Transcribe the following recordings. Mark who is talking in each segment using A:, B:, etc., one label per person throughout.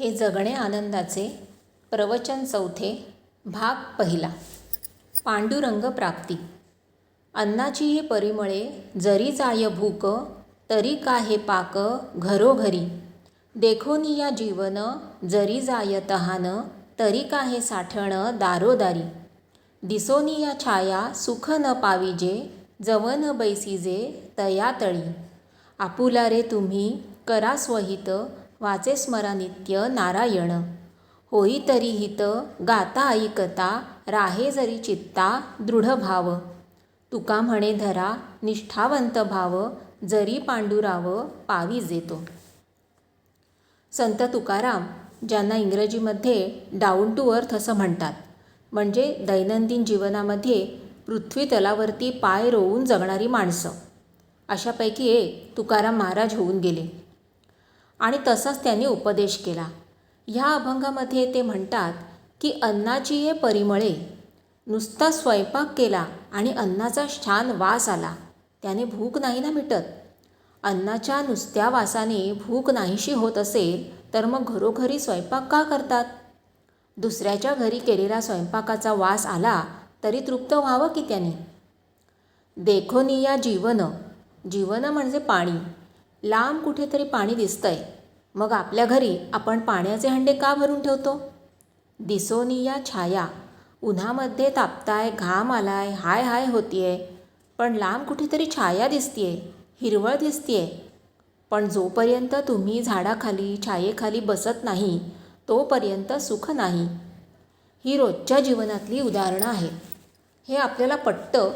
A: हे जगणे आनंदाचे प्रवचन चौथे भाग पहिला. पांडुरंग प्राप्ती. अन्नाची ही परिमळे जरी जाय भूक तरी का हे पाक घरोघरी. देखोनी या जीवन जरी जाय तहान तरी का हे साठण दारोदारी. दिसोनी या छाया सुख न पाविजे जवन बैसीजे तया तळी. आपुला रे तुम्ही करा स्वहित वाचे स्मरा नित्य नारायण. होई तरी हित गाता ऐकता राहे जरी चित्ता दृढ भाव तुका म्हणे धरा निष्ठावंत भाव जरी पांडुराव पावी जेतो. संत तुकाराम ज्यांना इंग्रजीमध्ये डाऊन टू अर्थ असं म्हणतात म्हणजे दैनंदिन जीवनामध्ये पृथ्वी तलावरती पाय रोवून जगणारी माणसं. अशापैकी एक तुकाराम महाराज होऊन गेले. आणि तसाच त्यांनी उपदेश केला. ह्या अभंगामध्ये ते म्हणतात की अन्नाची हे परिमळे. नुसता स्वयंपाक केला आणि अन्नाचा छान वास आला. त्याने भूक नाही ना मिटत. अन्नाच्या नुसत्या वासाने भूक नाहीशी होत असेल तर मग घरोघरी स्वयंपाक का करतात? दुसऱ्याच्या घरी केलेला स्वयंपाकाचा वास आला तरी तृप्त व्हावं की त्याने? देखोनी या जीवन. जीवन म्हणजे पाणी. लांब कुठेतरी पाणी दिसतंय. मग आपल्या घरी आपण पाण्याचे हंडे का भरून ठेवतो? दिसोनी या छाया. उन्हामध्ये तापताय घाम आलाय हाय हाय होतीये. पण लांब कुठेतरी छाया दिसतीये हिरवळ दिसतीये. पण जोपर्यंत तुम्ही झाडाखाली छायेखाली बसत नाही तोपर्यंत सुख नाही. ही रोजच्या जीवनातली उदाहरणं आहेत. हे आपल्याला पटतं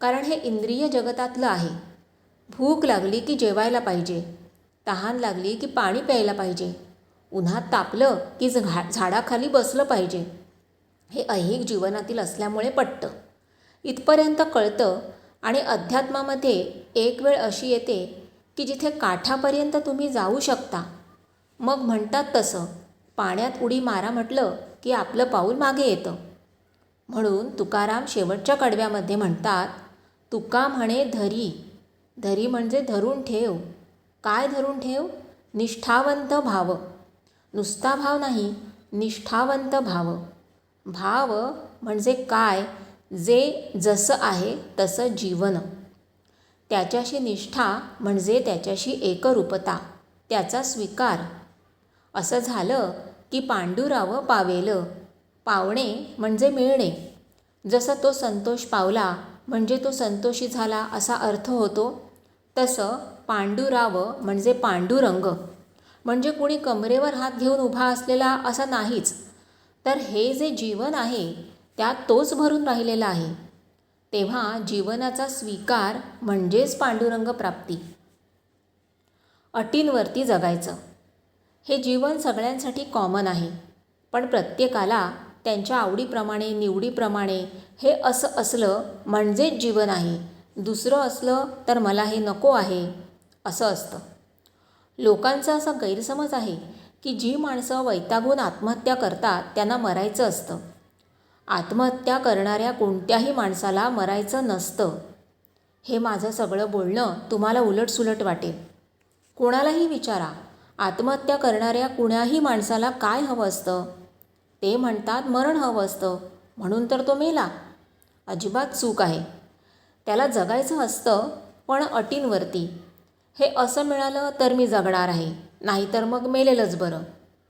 A: कारण हे इंद्रिय जगतातलं आहे. भूक लागली की जेवायला पाहिजे. तहान लागली की पाणी प्यायला पाहिजे. उन्हात तापलं की झा झाडाखाली बसलं पाहिजे. हे ऐहिक जीवनातील असल्यामुळे पटतं. इथपर्यंत कळतं आणि अध्यात्मामध्ये एक वेळ अशी येते की जिथे काठापर्यंत तुम्ही जाऊ शकता. मग म्हणतात तसं पाण्यात उडी मारा म्हटलं की आपलं पाऊल मागे येतं. म्हणून तुकाराम शेवटच्या कडव्यामध्ये म्हणतात तुका म्हणे धरी धरी म्हणजे धरून ठेव. काय धरून ठेव? निष्ठावंत भाव. नुसता भाव नाही निष्ठावंत भाव. भाव म्हणजे काय? जे जसं आहे तसं जीवन. त्याच्याशी निष्ठा म्हणजे त्याच्याशी एकरूपता. त्याचा स्वीकार. असं झालं की पांडुरावं पावेलं. पावणे म्हणजे मिळणे. जसं तो संतोष पावला म्हणजे तो संतोषी झाला असा अर्थ होतो. तसं पांडुराव म्हणजे पांडुरंग. म्हणजे कुणी कमरेवर हात घेऊन उभा असलेला असा नाहीच. तर हे जे जीवन आहे त्यात तोच भरून राहिलेला आहे. तेव्हा जीवनाचा स्वीकार म्हणजेच पांडुरंग प्राप्ती. अटींवरती जगायचं. हे जीवन सगळ्यांसाठी कॉमन आहे. पण प्रत्येकाला त्यांच्या आवडीप्रमाणे निवडीप्रमाणे हे असं असलं म्हणजेच जीवन आहे. दुसरं असलं तर मला हे नको आहे असं असतं. लोकांचा असा गैरसमज आहे की जी माणसं वैतागून आत्महत्या करतात त्यांना मरायचं असतं. आत्महत्या करणाऱ्या कोणत्याही माणसाला मरायचं नसतं. हे माझं सगळं बोलणं तुम्हाला उलटसुलट वाटेल. कोणालाही विचारा आत्महत्या करणाऱ्या कुणाही माणसाला काय हवं असतं? ते म्हणतात मरण हवं असतं म्हणून तर तो मेला. अजिबात चूक आहे. त्याला जगायचं असतं पण अटींवरती. हे असं मिळालं तर मी जगणार आहे नाहीतर मग मेलेलंच बरं.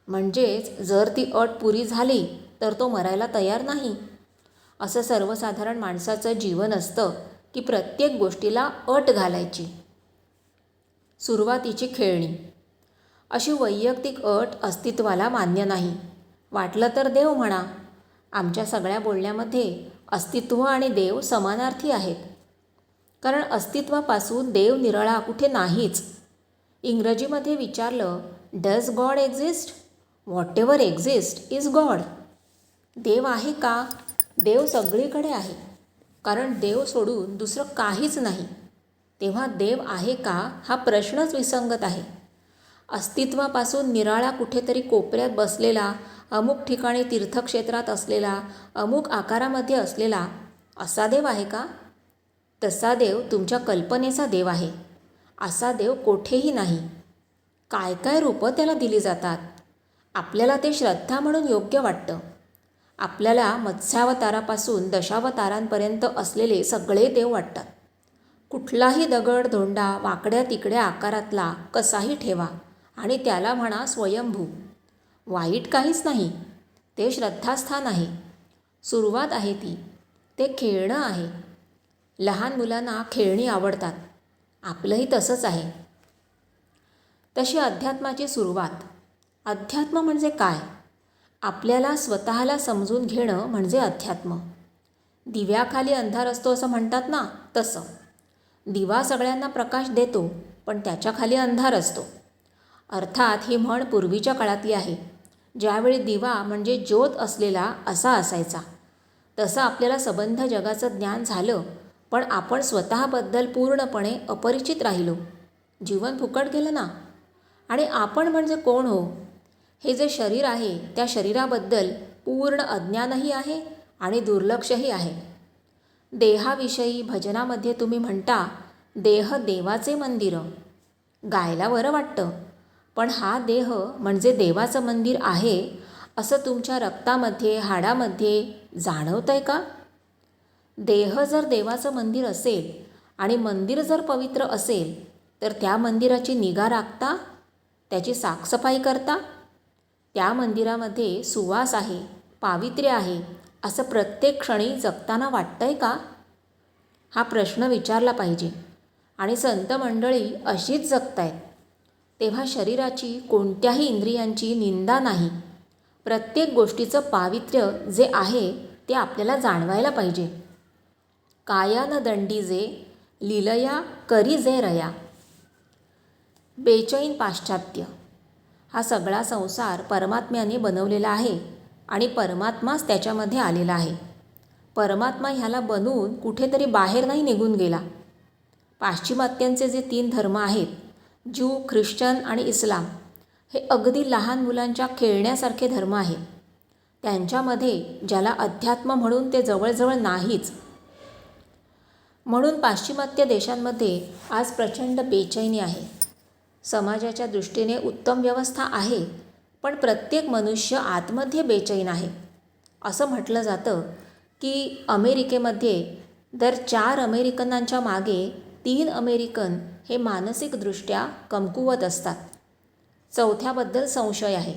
A: म्हणजेच जर ती अट पुरी झाली तर तो मरायला तयार नाही. असं सर्वसाधारण माणसाचं जीवन असतं की प्रत्येक गोष्टीला अट घालायची. सुरुवातीची खेळणी. अशी वैयक्तिक अट अस्तित्वाला मान्य नाही. वाटलं तर देव म्हणा. आमच्या सगळ्या बोलण्यामध्ये अस्तित्व आणि देव समानार्थी आहेत. कारण अस्तित्वापासून देव निरळा कुठे नाहीच. इंग्रजीमध्ये विचारलं does God exist whatever exist is God देव आहे का? देव सगळीकडे आहे. कारण देव सोडून दुसरं काहीच नाही. तेव्हा देव आहे का हा प्रश्नच विसंगत आहे. अस्तित्वापासून निराळा कुठेतरी कोपऱ्यात बसलेला अमुक ठिकाणी तीर्थक्षेत्रात असलेला अमुक आकारामध्ये असलेला असा देव आहे का? तसा देव तुमच्या कल्पनेचा देव आहे. असा देव कोठेही नाही. काय काय रूपं त्याला दिली जातात. आपल्याला ते श्रद्धा म्हणून योग्य वाटतं. आपल्याला मत्स्यावतारापासून दशावतारांपर्यंत असलेले सगळे देव वाटतात. कुठलाही दगड धोंडा वाकड्या तिकड्या आकारातला कसाही ठेवा आणि त्याला म्हणा स्वयंभू. वाईट काहीच नाही. ते श्रद्धास्थान आहे. सुरुवात आहे ती. ते खेळणं आहे. लहान मुलांना खेळणी आवडतात. आपलंही तसंच आहे. तशी अध्यात्माची सुरुवात. अध्यात्म म्हणजे काय? आपल्याला स्वतःला समजून घेणं म्हणजे अध्यात्म. दिव्याखाली अंधार असतो असं म्हणतात ना तसं. दिवा सगळ्यांना प्रकाश देतो पण त्याच्याखाली अंधार असतो. अर्थात ही म्हण पूर्वीच्या काळातली आहे. ज्यावेळी दिवा म्हणजे ज्योत असलेला असा असायचा. तसं आपल्याला सबंध जगाचं ज्ञान झालं पण आपण स्वतःबद्दल पूर्णपणे अपरिचित राहिलो. जीवन फुकट गेलं ना? आणि आपण म्हणजे कोण हो? हे जे शरीर आहे त्या शरीराबद्दल पूर्ण अज्ञानही आहे आणि दुर्लक्षही आहे. देहाविषयी भजनामध्ये तुम्ही म्हणता देह देवाचे मंदिरं. गायला बरं वाटतं. पण हा देह म्हणजे देवाचं मंदिर आहे असं तुमच्या रक्तामध्ये हाडामध्ये जाणवतं आहे का? देह जर देवाचं मंदिर असेल आणि मंदिर जर पवित्र असेल तर त्या मंदिराची निगा राखता त्याची साफसफाई करता. त्या मंदिरामध्ये सुवास आहे पावित्र्य आहे असं प्रत्येक क्षणी जगताना वाटतंय का? हा प्रश्न विचारला पाहिजे. आणि संत मंडळी अशीच जगतायत. तेव्हा शरीराची कोणत्याही इंद्रियांची निंदा नाही. प्रत्येक गोष्टीचं पावित्र्य जे आहे ते आपल्याला जाणवायला पाहिजे. कायान दंडीजे लिलया करीजे रया. बेचैन पाश्चात्य. हा सगळा संसार परमात्म्याने बनवलेला आहे आणि परमात्माच त्याच्यामध्ये आलेला आहे. परमात्मा ह्याला बनवून कुठेतरी बाहेर नाही निघून गेला. पाश्चिमात्यांचे जे तीन धर्म आहेत ज्यू ख्रिश्चन आणि इस्लाम हे अगदी लहान मुलांच्या खेळण्यासारखे धर्म आहेत त्यांच्यामध्ये ज्याला अध्यात्म म्हणून ते जवळजवळ नाहीच म्हणून पाश्चिमात्य देशांमध्ये आज प्रचंड बेचैनी आहे. समाजाच्या दृष्टीने उत्तम व्यवस्था आहे पण प्रत्येक मनुष्य आतमध्ये बेचैन आहे. असं म्हटलं जातं की अमेरिकेमध्ये दर चार अमेरिकनांच्या मागे तीन अमेरिकन हे मानसिकदृष्ट्या कमकुवत असतात. चौथ्याबद्दल संशय आहे.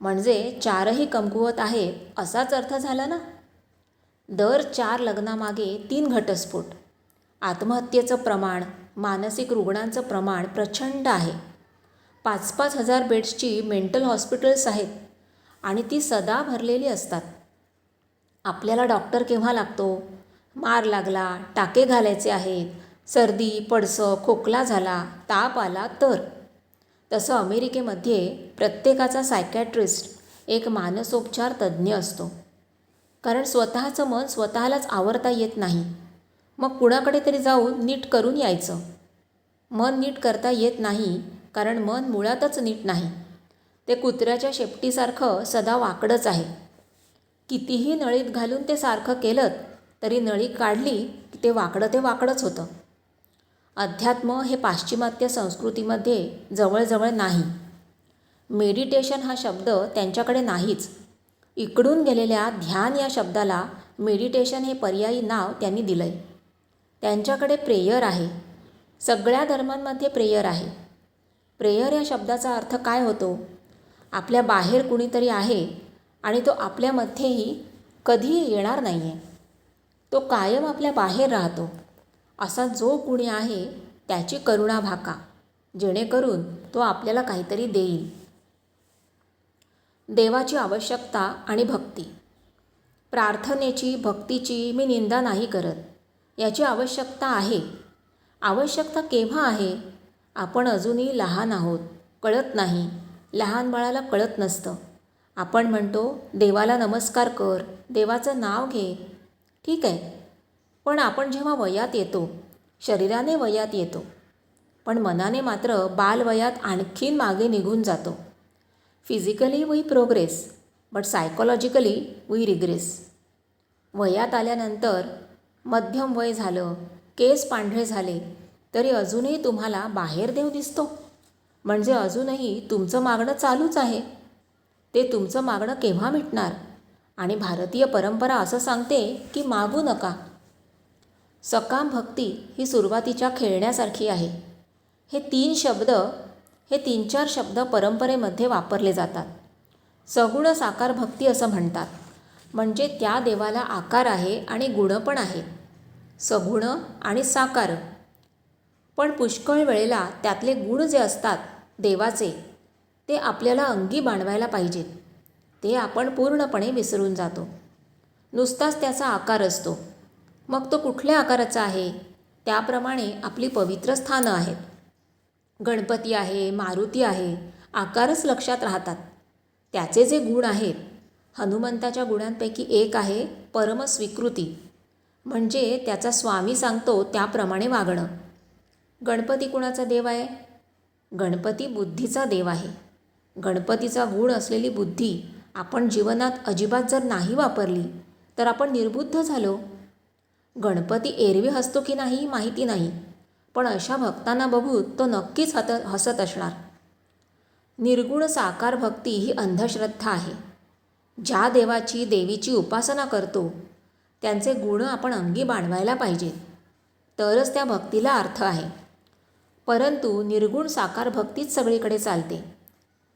A: म्हणजे चारही कमकुवत आहेत असाच अर्थ झाला ना? दर चार लग्नामागे तीन घटस्फोट. आत्महत्येचं प्रमाण मानसिक रुग्णांचं प्रमाण प्रचंड आहे. पाच पाच हजार बेड्सची मेंटल हॉस्पिटल्स आहेत आणि ती सदा भरलेली असतात. आपल्याला डॉक्टर केव्हा लागतो? मार लागला टाके घालायचे आहेत सर्दी पडसं खोकला झाला ताप आला तर. तसं अमेरिकेमध्ये प्रत्येकाचा सायकॅट्रिस्ट एक मानसोपचार तज्ज्ञ असतो. कारण स्वतःचं मन स्वतःलाच आवरता येत नाही. मग कुणाकडे तरी जाऊन नीट करून यायचं. मन नीट करता येत नाही कारण मन मुळातच नीट नाही. ते कुत्र्याच्या शेपटीसारखं सदा वाकडंच आहे. कितीही नळीत घालून ते सारखं केलं तरी नळी काढली की ते वाकडं ते वाकडंच होतं. अध्यात्म हे पाश्चिमात्य संस्कृतीमध्ये जवळजवळ नाही. मेडिटेशन हा शब्द त्यांच्याकडे नाहीच. इकडून गेलेल्या ध्यान या शब्दाला मेडिटेशन हे पर्यायी नाव त्यांनी दिलं आहे त्यांच्याकडे प्रेयर आहे. सगळ्या धर्मांमध्ये प्रेयर आहे. प्रेयर या शब्दाचा अर्थ काय होतो? आपल्या बाहेर कुणीतरी आहे आणि तो आपल्यामध्येही कधीही येणार नाही आहे तो कायम आपल्या बाहेर राहतो. असा जो कुणी आहे त्याची करुणा भाका जेणेकरून तो आपल्याला काहीतरी देईल. देवाची आवश्यकता आणि भक्ती. प्रार्थनेची भक्तीची मी निंदा नाही करत. याची आवश्यकता आहे. आवश्यकता केव्हा आहे? आपण अजूनही लहान आहोत कळत नाही. लहान बाळाला कळत नसतं. आपण म्हणतो देवाला नमस्कार कर देवाचं नाव घे. ठीक आहे. पण आपण जेव्हा वयात येतो शरीराने वयात येतो. पण मनाने मात्र बालवयात आणखीन मागे निघून जातो. Physically we progress but psychologically we regress वयात आल्यानंतर मध्यम वय झालं केस पांढरे झाले तरी अजूनही तुम्हाला बाहेर देव दिसतो. म्हणजे अजूनही तुमचं मागणं चालूच आहे. ते तुमचं मागणं केव्हा मिटणार? आणि भारतीय परंपरा असं सांगते की मागू नका. सकाम भक्ती ही सुरुवातीच्या खेळण्यासारखी आहे. हे तीन शब्द हे तीन चार शब्द परंपरेमध्ये वापरले जातात. सगुण साकार भक्ती असं म्हणतात. म्हणजे त्या देवाला आकार आहे आणि गुण पण आहेत सगुण आणि साकार. पण पुष्कळ वेळेला त्यातले गुण जे असतात देवाचे ते आपल्याला अंगी बांधवायला पाहिजेत. ते आपण पूर्णपणे विसरून जातो. नुसताच त्याचा आकार असतो. मग तो कुठल्या आकाराचा आहे? त्याप्रमाणे आपली पवित्र स्थानं आहेत. गणपती आहे मारुती आहे आकारच लक्षात राहतात. त्याचे जे गुण आहेत हनुमंताच्या गुणांपैकी एक आहे परमस्वीकृती. म्हणजे त्याचा स्वामी सांगतो त्याप्रमाणे वागणं. गणपती कुणाचा देव आहे? गणपती बुद्धीचा देव आहे. गणपतीचा गुण असलेली बुद्धी आपण जीवनात अजिबात जर नाही वापरली तर आपण निर्बुद्ध झालो. गणपती एरवी हसतो की नाही माहिती नाही पण अशा भक्तांना बघून तो नक्कीच हत हसत असणार. निर्गुण साकार भक्ती ही अंधश्रद्धा आहे. ज्या देवाची देवीची उपासना करतो त्यांचे गुण आपण अंगी बाणवायला पाहिजेत. तरच त्या भक्तीला अर्थ आहे. परंतु निर्गुण साकार भक्तीच सगळीकडे चालते.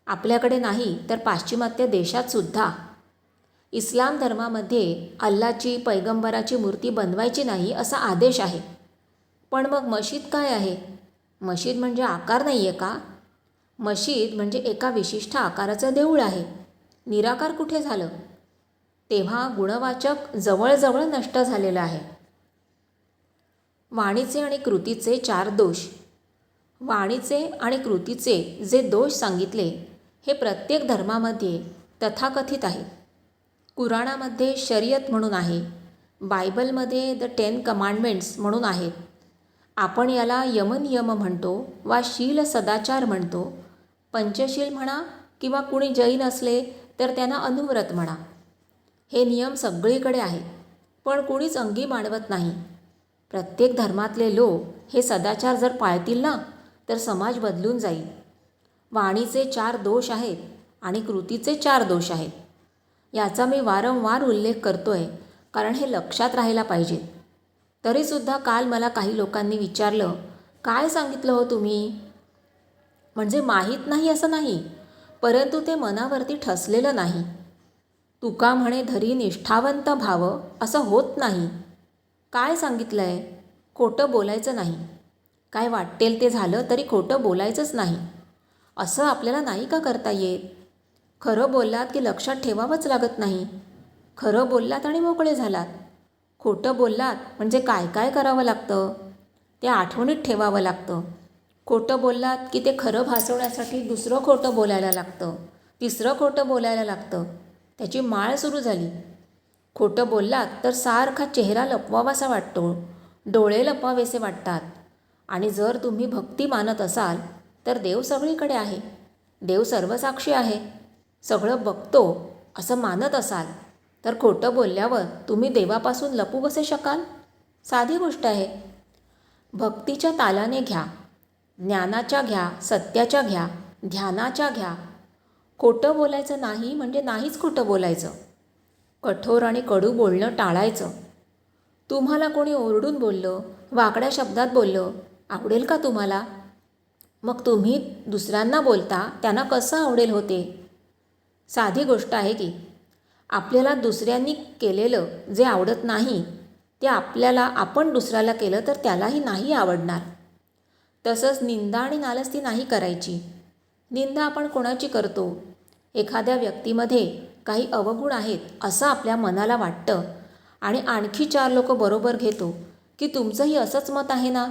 A: आपल्याकडे नाही तर पाश्चिमात्य देशातसुद्धा इस्लाम धर्मामध्ये अल्लाची पैगंबराची मूर्ती बनवायची नाही असा आदेश आहे. पण मग मशीद काय आहे? मशीद म्हणजे आकार नाही आहे का? मशीद म्हणजे एका विशिष्ट आकाराचं देऊळ आहे. निराकार कुठे झालं? तेव्हा गुणवाचक जवळजवळ नष्ट झालेलं आहे. वाणीचे आणि कृतीचे चार दोष. वाणीचे आणि कृतीचे जे दोष सांगितले हे प्रत्येक धर्मामध्ये तथाकथित आहेत कुराणामध्ये शर्यत म्हणून आहे. बायबलमध्ये द टेन कमांडमेंट्स म्हणून आहेत आपण याला यमनियम म्हणतो वा शील सदाचार म्हणतो. पंचशील म्हणा किंवा कुणी जैन असले तर त्यांना अनुव्रत म्हणा. हे नियम सगळीकडे आहेत पण कुणीच अंगी मांडवत नाही. प्रत्येक धर्मातले लोक हे सदाचार जर पाळतील ना तर समाज बदलून जाईल. वाणीचे चार दोष आहेत आणि कृतीचे चार दोष आहेत. याचा मी वारंवार उल्लेख करतो आहे कारण हे लक्षात राहायला पाहिजे. तरीसुद्धा काल मला काही लोकांनी विचारलं काय सांगितलं हो तुम्ही? म्हणजे माहीत नाही असं नाही. परंतु ते मनावरती ठसलेलं नाही. तुका म्हणे धरी निष्ठावंत भाव असं होत नाही. काय सांगितलं आहे खोटं बोलायचं नाही. काय वाटेल ते झालं तरी खोटं बोलायचंच नाही. असं आपल्याला नाही का करता येत? खरं बोललात की लक्षात ठेवावंच लागत नाही. खरं बोललात आणि मोकळे झालात. खोटं बोललात म्हणजे काय काय करावं लागतं? ते आठवणीत ठेवावं लागतं. खोटं बोललात की ते खरं भासवण्यासाठी दुसरं खोटं बोलायला लागतं. तिसरं खोटं बोलायला लागतं. त्याची माळ सुरू झाली. खोटं बोललात तर सारखा चेहरा लपवावासा वाटतो. डोळे लपवावेसे वाटतात. आणि जर तुम्ही भक्ती मानत असाल तर देव सगळीकडे आहे. देव सर्वसाक्षी आहे. सगळं बघतो असं मानत असाल तर खोटं बोलल्यावर तुम्ही देवापासून लपू कसे शकाल? साधी गोष्ट आहे. भक्तीच्या तालाने घ्या. ज्ञानाच्या घ्या सत्याच्या घ्या ध्यानाच्या घ्या. खोटं बोलायचं नाही म्हणजे नाहीच खोटं बोलायचं. कठोर आणि कडू बोलणं टाळायचं. तुम्हाला कोणी ओरडून बोललं वाकड्या शब्दात बोललं आवडेल का तुम्हाला? मग तुम्ही दुसऱ्यांना बोलता त्यांना कसं आवडेल होते? साधी गोष्ट आहे की आपल्याला दुसऱ्यांनी केलेलं जे आवडत नाही ते आपल्याला आपण दुसऱ्याला केलं तर त्यालाही नाही आवडणार. तसंच निंदा आणि नालस्ती नाही करायची. निंदा आपण कोणाची करतो? एखाद्या व्यक्तीमध्ये काही अवगुण आहेत असं आपल्या मनाला वाटतं आणि आणखी चार लोक बरोबर घेतो की तुमचंही असंच मत आहे ना?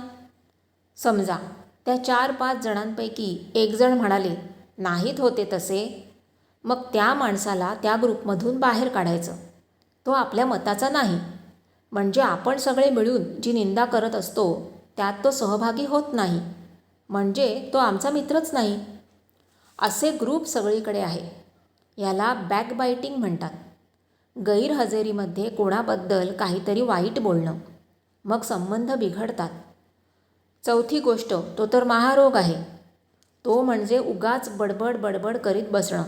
A: समजा त्या चार पाच जणांपैकी एकजण म्हणाले नाहीत होते तसे. मग त्या माणसाला त्या ग्रुपमधून बाहेर काढायचं. तो आपल्या मताचा नाही. म्हणजे आपण सगळे मिळून जी निंदा करत असतो त्यात तो सहभागी होत नाही. म्हणजे तो आमचा मित्रच नाही. असे ग्रुप सगळीकडे आहे. याला बॅकबायटिंग म्हणतात. गैरहजेरीमध्ये कोणाबद्दल काहीतरी वाईट बोलणं. मग संबंध बिघडतात. चौथी गोष्ट तो तर महारोग आहे. तो म्हणजे उगाच बडबड बडबड करीत बसणं.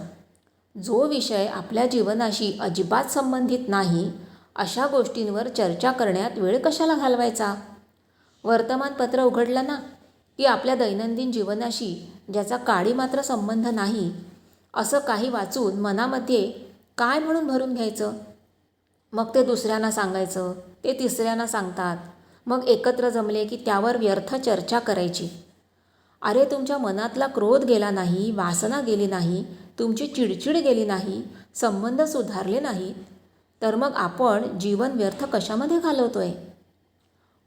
A: जो विषय आपल्या जीवनाशी अजिबात संबंधित नाही अशा गोष्टींवर चर्चा करण्यात वेळ कशाला घालवायचा? वर्तमानपत्र उघडलं ना की आपल्या दैनंदिन जीवनाशी ज्याचा काडी मात्र संबंध नाही असं काही वाचून मनामध्ये काय म्हणून भरून घ्यायचं? मग ते दुसऱ्यांना सांगायचं ते तिसऱ्यांना सांगतात. मग एकत्र जमले की त्यावर व्यर्थ चर्चा करायची. अरे तुमच्या मनातला क्रोध गेला नाही वासना गेली नाही तुमची चिडचिड गेली नाही संबंध सुधारले नाहीत तर मग आपण जीवन व्यर्थ कशामध्ये घालवतो आहे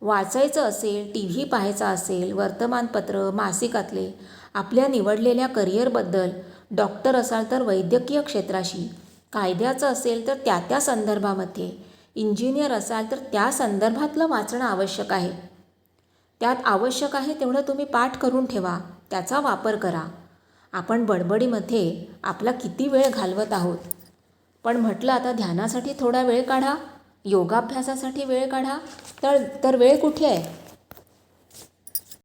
A: वाचायचं असेल टी व्ही पाहायचा असेल वर्तमानपत्र मासिकातले आपल्या निवडलेल्या करिअरबद्दल डॉक्टर असाल तर वैद्यकीय क्षेत्राशी कायद्याचं असेल तर त्या त्या संदर्भामध्ये इंजिनियर असाल तर त्या संदर्भातलं वाचणं आवश्यक आहे. त्यात आवश्यक आहे तेवढं तुम्ही पाठ करून ठेवा त्याचा वापर करा. आपण बडबडीमध्ये आपला किती वेळ घालवत आहोत? पण म्हटलं आता ध्यानासाठी थोडा वेळ काढा. योगाभ्यासासाठी वेळ काढा. तर तर वेळ कुठे आहे?